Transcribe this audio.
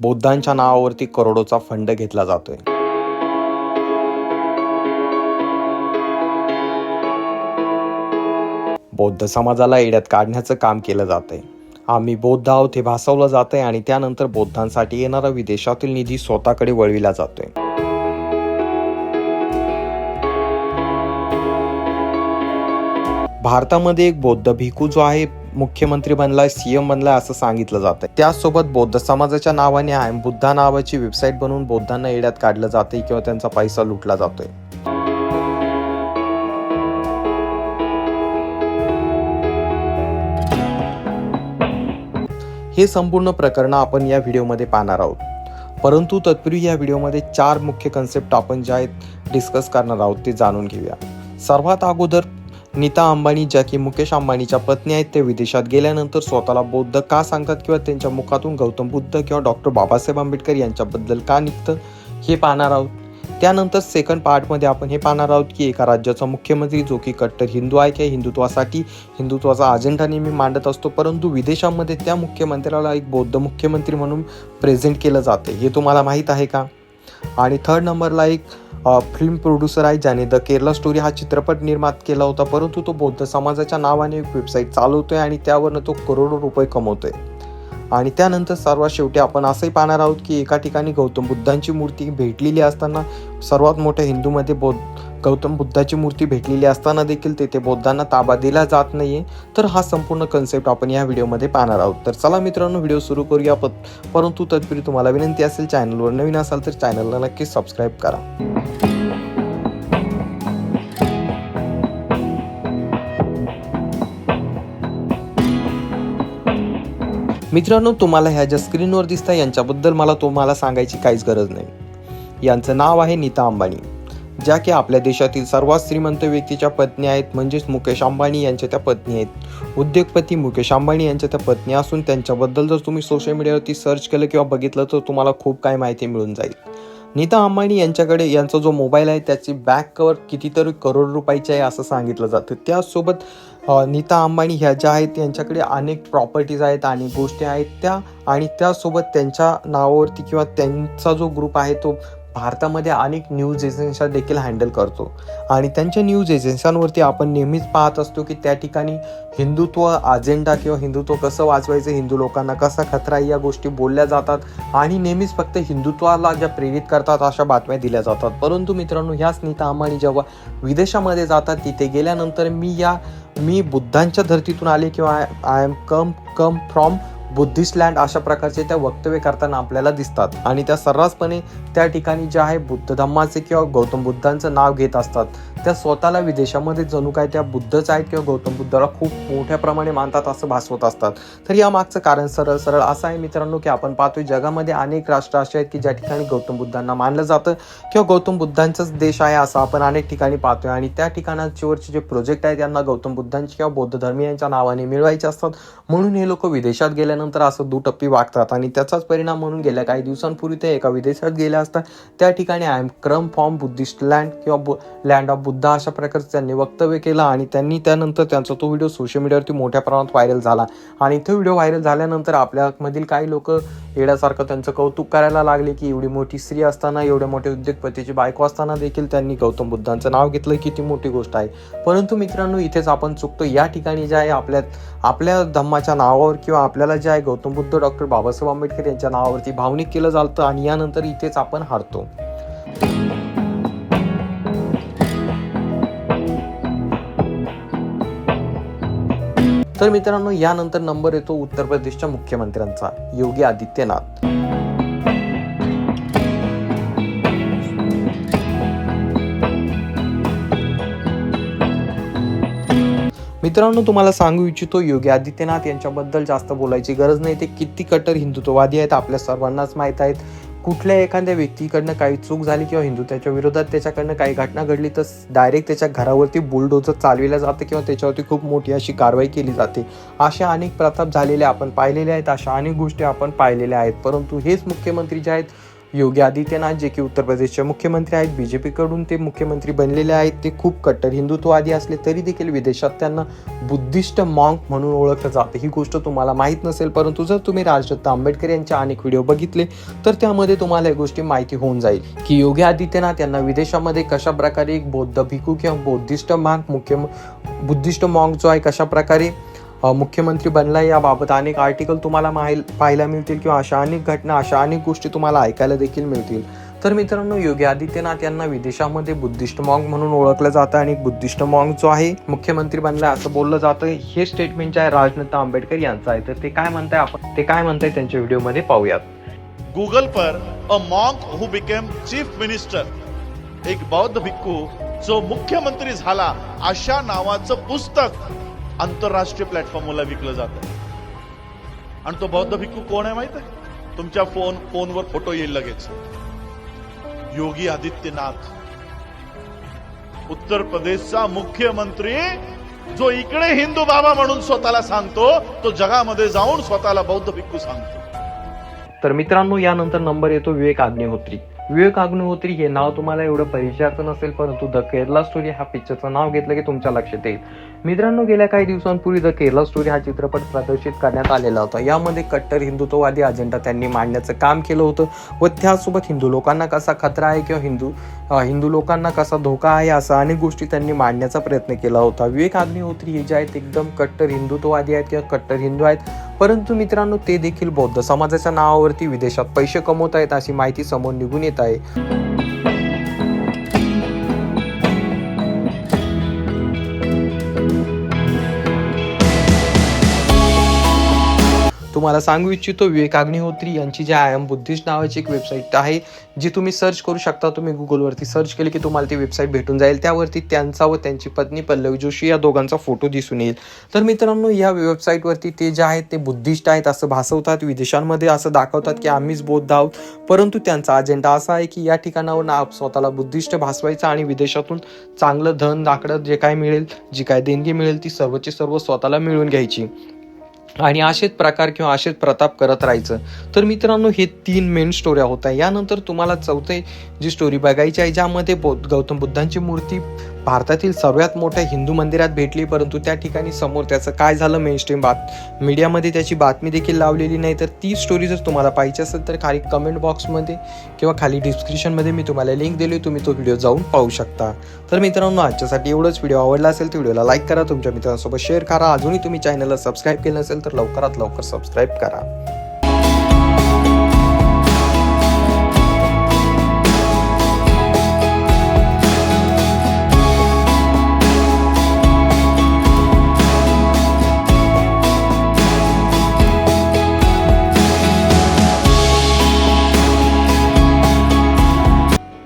बौद्धांच्या नावावरती करोडोचा फंड घेतला जातोय. बौद्ध समाजाला येड्यात काढण्याचं काम केलं जातंय. आम्ही बौद्ध आहोत हे भासवलं जातंय आणि त्यानंतर बौद्धांसाठी येणारा विदेशातील निधी स्वतःकडे वळविला जातोय. भारतामध्ये एक बौद्ध भिकू जो आहे मुख्यमंत्री बनलाय सीएम बनलाय असं सांगितलं जातं त्यासोबत बौद्ध समाजाच्या नावाने आहे बुद्धा नावाची वेबसाईट बनवून बौद्धांना येड्यात काढलं जाते किंवा त्यांचा पैसा लुटला जातोय. हे संपूर्ण प्रकरण आपण या व्हिडिओमध्ये पाहणार आहोत. परंतु तत्पूर्वी या व्हिडिओमध्ये चार मुख्य कन्सेप्ट आपण ज्या आहेत डिस्कस करणार आहोत ते जाणून घेऊया. सर्वात अगोदर नीता अंबानी ज्या की मुकेश अंबानीच्या पत्नी आहेत ते विदेशात गेल्यानंतर स्वतःला बौद्ध का सांगतात किंवा त्यांच्या मुखातून गौतम बुद्ध किंवा डॉक्टर बाबासाहेब आंबेडकर यांच्याबद्दल का निघतं हे पाहणार आहोत. त्यानंतर सेकंड पार्टमध्ये आपण हे पाहणार आहोत की एका राज्याचा मुख्यमंत्री जो की कट्टर हिंदू आहे किंवा हिंदुत्वासाठी हिंदुत्वाचा अजेंडा नेहमी मांडत असतो परंतु विदेशामध्ये त्या मुख्यमंत्र्याला एक बौद्ध मुख्यमंत्री म्हणून प्रेझेंट केलं जाते हे तुम्हाला माहीत आहे का? आणि थर्ड नंबरला एक फिल्म प्रोड्युसर आहे ज्याने द केरला स्टोरी हा चित्रपट निर्मात केला होता. परंतु तो बौद्ध समाजाच्या नावाने एक वेबसाईट चालवतोय आणि त्यावरनं तो करोडो रुपये कमवतोय. आणि त्यानंतर सर्वात शेवटी आपण असंही पाहणार आहोत की एका ठिकाणी गौतम बुद्धांची मूर्ती भेटलेली असताना सर्वात मोठ्या हिंदूमध्ये बौद्ध गौतम बुद्धाची मूर्ती भेटलेली असताना देखील तेथे बौद्धांना ताबा दिला जात नाहीये. तर हा संपूर्ण कन्सेप्ट आपण या व्हिडिओमध्ये पाहणार आहोत. तर चला मित्रांनो व्हिडिओ सुरू करूया प- परंतु तत्पूर्वी तुम्हाला विनंती असेल चॅनलवर नवीन असाल तर चॅनलला नक्की सबस्क्राईब करा. मित्रांनो तुम्हाला ह्या ज्या स्क्रीनवर दिसतात यांच्याबद्दल मला तुम्हाला सांगायची काहीच गरज नाही. यांचं नाव आहे नीता अंबानी. ज्या की आपल्या देशातील सर्वात श्रीमंत व्यक्तीच्या पत्नी आहेत म्हणजेच मुकेश अंबानी यांच्या त्या पत्नी आहेत. उद्योगपती मुकेश अंबानी यांच्या त्या पत्नी असून त्यांच्याबद्दल जर तुम्ही सोशल मीडियावरती सर्च केलं किंवा बघितलं तर तुम्हाला खूप काही माहिती मिळून जाईल. नीता अंबानी यांच्याकडे यांचा जो मोबाईल आहे त्याची बॅक कवर कितीतरी करोड रुपयाची आहे असं सांगितलं जातं. त्यासोबत नीता अंबानी ह्या ज्या आहेत यांच्याकडे अनेक प्रॉपर्टीज आहेत आणि गोष्टी आहेत त्या आणि त्यासोबत त्यांच्या नावावरती किंवा त्यांचा जो ग्रुप आहे तो भारतामध्ये अनेक न्यूज एजन्स्या देखील हँडल करतो. आणि त्यांच्या न्यूज एजन्स्यांवरती आपण नेहमीच पाहत असतो की त्या ठिकाणी हिंदुत्व अजेंडा किंवा हिंदुत्व कसं वाचवायचं हिंदू लोकांना कसा खतरा या गोष्टी बोलल्या जातात आणि नेहमीच फक्त हिंदुत्वाला ज्या प्रेरित करतात अशा बातम्या दिल्या जातात. परंतु मित्रांनो ह्याच नीता अंबानी जेव्हा विदेशामध्ये जातात तिथे गेल्यानंतर मी या मी बुद्धांच्या धर्तीतून आले किंवा I am come come from Buddhist land अशा प्रकारचे त्या वक्तव्य करताना आपल्याला दिसतात. आणि त्या सर्रासपणे त्या ठिकाणी जे आहे बुद्ध धम्माचे किंवा गौतम बुद्धांचं नाव घेत असतात. त्या स्वतःला विदेशामध्ये जणू काय त्या बुद्धच आहेत किंवा गौतम बुद्धाला खूप मोठ्या प्रमाणे मानतात असं भासवत असतात. तर या मागचं कारण सरळ सरळ असं आहे मित्रांनो की आपण पाहतोय जगामध्ये अनेक राष्ट्र असे आहेत की ज्या ठिकाणी गौतम बुद्धांना मानलं जातं किंवा गौतम बुद्धांचाच देश आहे असं आपण अनेक ठिकाणी पाहतोय. आणि त्या ठिकाणाच्यावरचे जे प्रोजेक्ट आहेत त्यांना गौतम बुद्धांची किंवा बौद्ध धर्मीयांच्या नावाने मिळवायचे असतात. म्हणून हे लोक विदेशात गेल्यानंतर असं दुटप्पी वागतात आणि त्याचाच परिणाम म्हणून गेल्या काही दिवसांपूर्वी ते एका विदेशात गेल्या असतात त्या ठिकाणी I am come from Buddhist land किंवा लँड ऑफ बुद्धा अशा प्रकारचं त्यांनी वक्तव्य केलं आणि त्यांनी त्यानंतर त्यांचा तो व्हिडिओ सोशल मीडियावरती मोठ्या प्रमाणात व्हायरल झाला. आणि तो व्हिडिओ व्हायरल झाल्यानंतर आपल्यामधील काही लोक येण्यासारखं त्यांचं कौतुक करायला लागले की एवढी मोठी स्त्री असताना एवढ्या मोठ्या उद्योगपतीची बायको असताना देखील त्यांनी गौतम बुद्धांचं नाव घेतलं किती मोठी गोष्ट आहे. परंतु मित्रांनो इथेच आपण चुकतो. या ठिकाणी जे आहे आपल्या आपल्या धम्माच्या नावावर किंवा आपल्याला ज्या आहे गौतम बुद्ध डॉक्टर बाबासाहेब आंबेडकर यांच्या नावावरती भावनिक केलं जातं आणि यानंतर इथेच आपण हारतो. तर मित्रांनो यानंतर नंबर येतो उत्तर प्रदेशच्या मुख्यमंत्र्यांचा योगी आदित्यनाथ. मित्रांनो तुम्हाला सांगू इच्छितो योगी आदित्यनाथ यांच्याबद्दल जास्त बोलायची गरज नाही. ते किती कट्टर हिंदुत्ववादी आहेत आपल्या सर्वांनाच माहीत आहेत. कुठल्या एखाद्या व्यक्तीकडनं काही चूक झाली किंवा हिंदू त्याच्या विरोधात त्याच्याकडनं काही घटना घडली तर डायरेक्ट त्याच्या घरावरती बुलडोजर चालविलं जातं किंवा त्याच्यावरती खूप मोठी अशी कारवाई केली जाते. अशा अनेक प्रताप झालेले आपण पाहिलेले आहेत अशा अनेक गोष्टी आपण पाहिलेल्या आहेत. परंतु हेच मुख्यमंत्री जे आहेत योगी आदित्यनाथ जे की उत्तर प्रदेशचे मुख्यमंत्री आहेत बी जे पीकडून ते मुख्यमंत्री बनलेले आहेत ते खूप कट्टर हिंदुत्ववादी असले तरी देखील विदेशात त्यांना बुद्धिस्ट मॉंक म्हणून ओळखलं जातं. ही गोष्ट तुम्हाला माहीत नसेल परंतु जर तुम्ही राजदत्त आंबेडकर यांचे अनेक व्हिडिओ बघितले तर त्यामध्ये तुम्हाला या गोष्टी माहिती होऊन जाईल की योगी आदित्यनाथ यांना विदेशामध्ये कशा प्रकारे एक बौद्ध भिकू किंवा बौद्धिस्ट मॉंक मुख्य बुद्धिस्ट मॉंक जो आहे कशा प्रकारे मुख्यमंत्री बनला याबाबत अनेक आर्टिकल तुम्हाला माहिल पाहायला मिळतील किंवा अशा अनेक घटना अशा अनेक गोष्टी तुम्हाला ऐकायला देखील मिळतील. तर मित्रांनो योगी आदित्यनाथ यांना विदेशामध्ये बुद्धिस्ट मॉंग म्हणून ओळखलं जातं आणि बुद्धिस्ट मॉंग जो आहे मुख्यमंत्री बनला असं बोललं जातं. हे स्टेटमेंट जे आहे राजनाथ आंबेडकर यांचं आहे. तर ते काय म्हणताय आपण ते काय म्हणताय त्यांच्या व्हिडिओमध्ये पाहूयात. Google per a monk who became chief minister एक बौद्ध भिक्खू जो मुख्यमंत्री झाला अशा नावाचं पुस्तक आंतरराष्ट्रीय प्लॅटफॉर्मला विकलं जातं. आणि तो बौद्ध भिक्खू कोण आहे माहीत आहे? तुमच्या फोन फोनवर फोटो येईल लगेच. योगी आदित्यनाथ. उत्तर प्रदेशचा मुख्यमंत्री जो इकडे हिंदू बाबा म्हणून स्वतःला सांगतो तो जगामध्ये जाऊन स्वतःला बौद्ध भिक्खू सांगतो. तर मित्रांनो यानंतर नंबर येतो विवेक अग्निहोत्री विवेक अग्निहोत्री हे नाव तुम्हाला एवढं परिचयाचं नसेल परंतु द केरला स्टोरी ह्या पिक्चरचं नाव घेतलं की तुमच्या लक्षात येईल. मित्रांनो गेल्या काही दिवसांपूर्वी द केरला स्टोरी हा चित्रपट प्रदर्शित करण्यात आलेला होता. यामध्ये कट्टर हिंदुत्ववादी अजेंडा त्यांनी मांडण्याचं काम केलं होतं व त्यासोबत हिंदू लोकांना कसा खतरा आहे किंवा हिंदू हिंदू लोकांना कसा धोका आहे असा अनेक गोष्टी त्यांनी मांडण्याचा प्रयत्न केला होता. विवेक अग्निहोत्री हे जे आहेत एकदम कट्टर हिंदुत्ववादी आहेत किंवा कट्टर हिंदू आहेत. परंतु मित्रांनो ते देखील बौद्ध समाजाच्या नावावरती विदेशात पैसे कमवत आहेत अशी माहिती समोर निघून येत आहे. तुम्हाला सांगू इच्छितो विवेक अग्निहोत्री यांची जी आय एम बुद्धिस्ट नावाची एक वेबसाईट आहे जी तुम्ही सर्च करू शकता. तुम्ही गुगलवरती सर्च केली की तुम्हाला ती वेबसाईट भेटून जाईल. त्यावरती त्यांचा व त्यांची पत्नी पल्लवी जोशी या दोघांचा फोटो दिसून येईल. तर मित्रांनो या वेबसाईटवरती ते जे आहेत ते बुद्धिस्ट आहेत असं भासवतात विदेशांमध्ये असं दाखवतात की आम्हीच बौद्ध आहोत. परंतु त्यांचा अजेंडा असा आहे की या ठिकाणावर ना स्वतःला बुद्धिस्ट भासवायचं आणि विदेशातून चांगलं धन लाकडं जे काय मिळेल जी काय देणगी मिळेल ती सर्वची सर्व स्वतःला मिळवून घ्यायची. आणि असेच प्रकार किंवा असेच प्रताप करत राहायचं. तर मित्रांनो हे तीन मेन स्टोऱ्या होत्या यानंतर तुम्हाला चौथे जी स्टोरी बघायची आहे ज्यामध्ये बौद्ध गौतम बुद्धांची मूर्ती भारतातील सर्वात मोठ्या हिंदू मंदिरात भेटली परंतु त्या ठिकाणी समोर त्याचं काय झालं मेनस्ट्रीम बात? मीडियामध्ये त्याची बातमी देखील लावलेली नाही तर ती स्टोरी जर तुम्हाला पाहिजे असेल तर खाली कमेंट बॉक्समध्ये किंवा खाली डिस्क्रिप्शनमध्ये मी तुम्हाला लिंक दिली तुम्ही तो व्हिडिओ जाऊन पाहू शकता. तर मित्रांनो आजच्यासाठी एवढंच. व्हिडिओ आवडला असेल तर व्हिडिओला लाईक करा तुमच्या मित्रांसोबत शेअर करा. अजूनही तुम्ही चॅनलला सबस्क्राईब केलं नसेल तर लवकरात लवकर सबस्क्राईब करा.